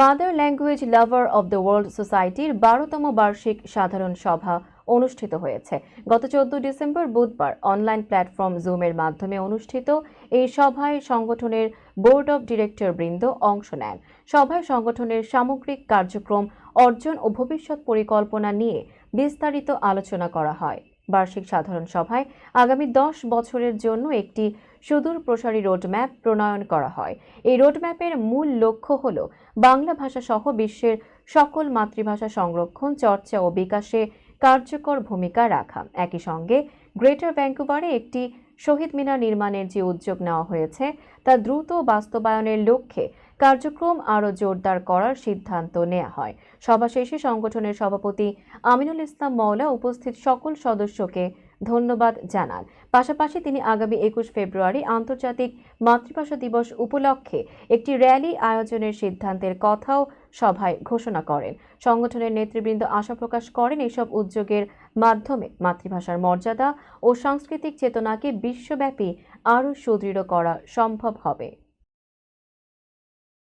Mother language lover of the world সোসাইটির বারোতম বার্ষিক সাধারণ সভা অনুষ্ঠিত হয়েছে। গত চোদ্দ ডিসেম্বর বুধবার অনলাইন প্ল্যাটফর্ম জুমের মাধ্যমে অনুষ্ঠিত এই সভায় সংগঠনের বোর্ড অব ডিরেক্টর বৃন্দ অংশ নেন। সভায় সংগঠনের সামগ্রিক কার্যক্রম, অর্জন ও ভবিষ্যৎ পরিকল্পনা নিয়ে বিস্তারিত আলোচনা করা হয়। বার্ষিক সাধারণ সভায় আগামী দশ বছরের জন্য একটি সুদূর প্রসারী রোডম্যাপ প্রণয়ন করা হয়। এই রোডম্যাপের মূল লক্ষ্য হল বাংলা ভাষা সহ বিশ্বের সকল মাতৃভাষা সংরক্ষণ, চর্চা ও বিকাশে কার্যকর ভূমিকা রাখা। একই সঙ্গে গ্রেটার ভ্যাঙ্কুভারে একটি শহীদ মিনার নির্মাণের যে উদ্যোগ নেওয়া হয়েছে, তা দ্রুত বাস্তবায়নের লক্ষ্যে কার্যক্রম আরও জোরদার করার সিদ্ধান্ত নেওয়া হয়। সভা শেষে সংগঠনের সভাপতি আমিনুল ইসলাম মওলা উপস্থিত সকল সদস্যকে ধন্যবাদ জানান। পাশাপাশি তিনি আগামী একুশ ফেব্রুয়ারি আন্তর্জাতিক মাতৃভাষা দিবস উপলক্ষে একটি র্যালি আয়োজনের সিদ্ধান্তের কথাও সভায় ঘোষণা করেন। সংগঠনের নেতৃবৃন্দ আশা প্রকাশ করেন এসব উদ্যোগের মাধ্যমে মাতৃভাষার মর্যাদা ও সাংস্কৃতিক চেতনাকে বিশ্বব্যাপী আরও সুদৃঢ় করা সম্ভব হবে।